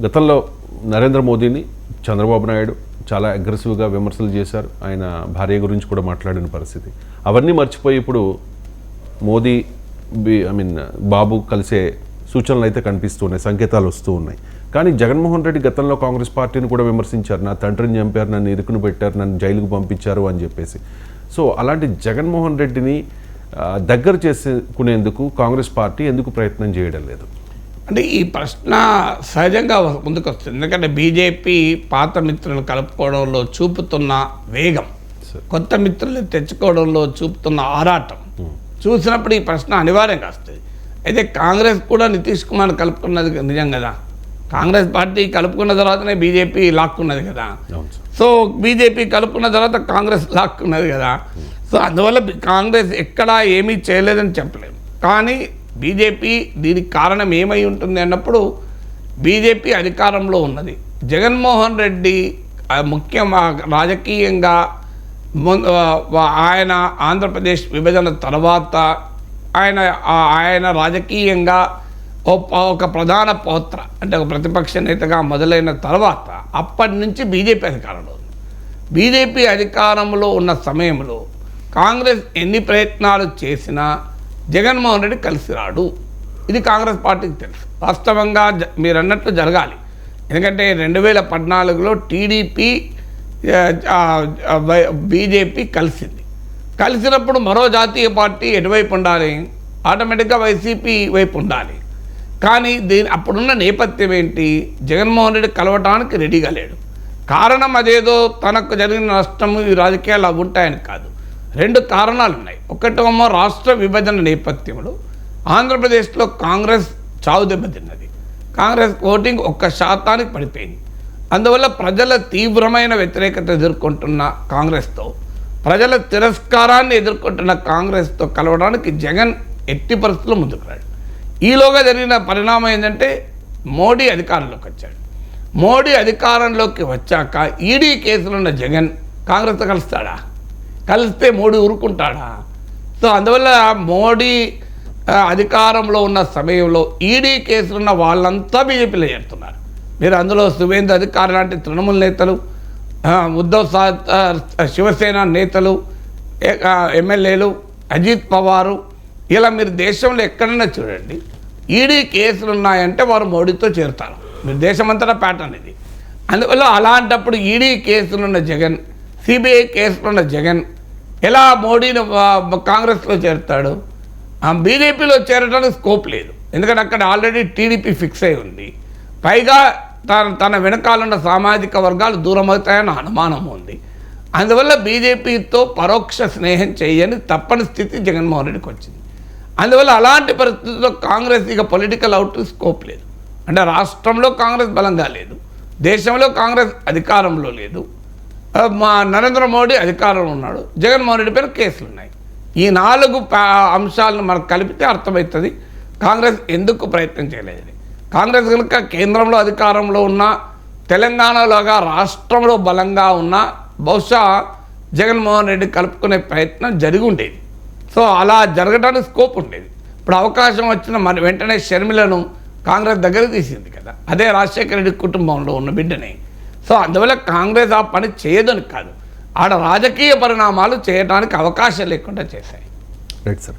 గతంలో నరేంద్ర మోదీని చంద్రబాబు నాయుడు చాలా అగ్రెసివ్గా విమర్శలు చేశారు. ఆయన భార్య గురించి కూడా మాట్లాడిన పరిస్థితి. అవన్నీ మర్చిపోయి ఇప్పుడు మోదీ బి ఐ మీన్ బాబు కలిసే సూచనలు అయితే కనిపిస్తున్నాయి సంకేతాలు వస్తూ ఉన్నాయి. కానీ జగన్మోహన్ రెడ్డి గతంలో కాంగ్రెస్ పార్టీని కూడా విమర్శించారు. నా తండ్రిని చంపారు నన్ను ఇరుకును పెట్టారు నన్ను జైలుకు పంపించారు అని చెప్పేసి. సో అలాంటి జగన్మోహన్ రెడ్డిని దగ్గర చేసుకునేందుకు కాంగ్రెస్ పార్టీ ఎందుకు ప్రయత్నం చేయడం లేదు? అంటే ఈ ప్రశ్న సహజంగా ముందుకు వస్తుంది ఎందుకంటే బీజేపీ పాత మిత్రులను కలుపుకోవడంలో చూపుతున్న వేగం. కొత్త మిత్రులు తెచ్చుకోవడంలో చూపుతున్న ఆరాటం చూసినప్పుడు ఈ ప్రశ్న అనివార్యంగా వస్తుంది. అయితే కాంగ్రెస్ కూడా నితీష్ కుమార్ కలుపుకున్నది నిజం కదా? కాంగ్రెస్ పార్టీ కలుపుకున్న తర్వాతనే బీజేపీ లాక్కున్నది కదా? సో బీజేపీ కలుపుకున్న తర్వాత కాంగ్రెస్ లాక్కున్నది కదా? సో అందువల్ల కాంగ్రెస్ ఎక్కడా ఏమీ చేయలేదని చెప్పలేము కానీ బీజేపీ దీనికి కారణం ఏమై ఉంటుంది అన్నప్పుడు బీజేపీ అధికారంలో ఉన్నది. జగన్మోహన్ రెడ్డి ముఖ్య రాజకీయంగా ఆయన ఆంధ్రప్రదేశ్ విభజన తర్వాత ఆయన ఆయన రాజకీయంగా ఒక ఒక ప్రధాన పాత్ర అంటే ఒక ప్రతిపక్ష నేతగా మొదలైన తర్వాత అప్పటి నుంచి బీజేపీ అధికారంలో ఉంది. బీజేపీ అధికారంలో ఉన్న సమయంలో కాంగ్రెస్ ఎన్ని ప్రయత్నాలు చేసినా జగన్మోహన్ రెడ్డి కలిసి రాడు ఇది కాంగ్రెస్ పార్టీకి తెలుసు. వాస్తవంగా జ- మీరు అన్నట్లు జరగాలి. ఎందుకంటే రెండు వేల పద్నాలుగులో టీడీపీ బీజేపీ కలిసింది. కలిసినప్పుడు మరో జాతీయ పార్టీ ఎటువైపు ఉండాలి? ఆటోమేటిక్గా వైసీపీ వైపు ఉండాలి. కానీ దీని అప్పుడున్న నేపథ్యం ఏంటి? జగన్మోహన్ రెడ్డి కలవటానికి రెడీగా లేడు. కారణం అదేదో తనకు జరిగిన నష్టము ఈ రాజకీయాలు అవి ఉంటాయని కాదు. రెండు కారణాలు ఉన్నాయి. ఒకటేమో రాష్ట్ర విభజన నేపథ్యంలో ఆంధ్రప్రదేశ్లో కాంగ్రెస్ చావు దెబ్బతిన్నది. కాంగ్రెస్ ఓటింగ్ ఒక్క శాతానికి పడిపోయింది. అందువల్ల ప్రజల తీవ్రమైన వ్యతిరేకత ఎదుర్కొంటున్న కాంగ్రెస్తో ప్రజల తిరస్కారాన్ని ఎదుర్కొంటున్న కాంగ్రెస్తో కలవడానికి జగన్ ఎట్టి పరిస్థితుల్లో ముందుకు రాడు ఈలోగా జరిగిన పరిణామం ఏంటంటే మోడీ అధికారంలోకి వచ్చాడు. మోడీ అధికారంలోకి వచ్చాక ఈడీ కేసులున్న జగన్ కాంగ్రెస్తో కలుస్తాడా? కలిస్తే మోడీ ఊరుకుంటాడా? సో అందువల్ల మోడీ అధికారంలో ఉన్న సమయంలో ఈడీ కేసులు ఉన్న వాళ్ళంతా బీజేపీలో చేరుతున్నారు. మీరు అందులో సువేంద్ర అధికారి లాంటి తృణమూల నేతలు ఉద్ధవ్ సా శివసేన నేతలు ఎమ్మెల్యేలు అజిత్ పవారు ఇలా మీరు దేశంలో ఎక్కడైనా చూడండి ఈడీ కేసులు ఉన్నాయంటే వారు మోడీతో చేరుతారు. మీరు దేశమంతటా ప్యాటర్న్ ఇది. అందువల్ల అలాంటప్పుడు ఈడీ కేసులున్న జగన్ సిబిఐ కేసులున్న జగన్ ఎలా మోడీని కాంగ్రెస్లో చేరుతాడు? ఆ, బీజేపీలో చేరడానికి స్కోప్ లేదు. ఎందుకంటే అక్కడ ఆల్రెడీ టీడీపీ ఫిక్స్ అయి ఉంది. పైగా తన తన వెనకాలన్న సామాజిక వర్గాలు దూరమవుతాయన్న అనుమానం ఉంది. అందువల్ల బీజేపీతో పరోక్ష స్నేహం చేయని తప్పని స్థితి జగన్మోహన్ రెడ్డికి వచ్చింది. అందువల్ల అలాంటి పరిస్థితుల్లో కాంగ్రెస్ ఇక పొలిటికల్ అవుట్ స్కోప్ లేదు. అంటే రాష్ట్రంలో కాంగ్రెస్ బలంగా లేదు. దేశంలో కాంగ్రెస్ అధికారంలో లేదు. మా నరేంద్ర మోడీ అధికారంలో ఉన్నాడు. జగన్మోహన్ రెడ్డి పైన కేసులు ఉన్నాయి. ఈ నాలుగు అంశాలను మనకు కలిపితే అర్థమవుతుంది కాంగ్రెస్ ఎందుకు ప్రయత్నం చేయలేదని కాంగ్రెస్ కనుక కేంద్రంలో అధికారంలో ఉన్న తెలంగాణలోగా రాష్ట్రంలో బలంగా ఉన్న బహుశా జగన్మోహన్ రెడ్డి కలుపుకునే ప్రయత్నం జరిగి ఉండేది సో అలా జరగడానికి స్కోప్ ఉండేది. ఇప్పుడు అవకాశం వచ్చిన మన వెంటనే షర్మిలను కాంగ్రెస్ దగ్గర తీసింది కదా. అదే రాజశేఖర రెడ్డి కుటుంబంలో ఉన్న బిడ్డని. సో అందువల్ల కాంగ్రెస్ ఆ పని చేయదని కాదు. ఆడ రాజకీయ పరిణామాలు చేయడానికి అవకాశం లేకుండా చేశాయి. Right sir.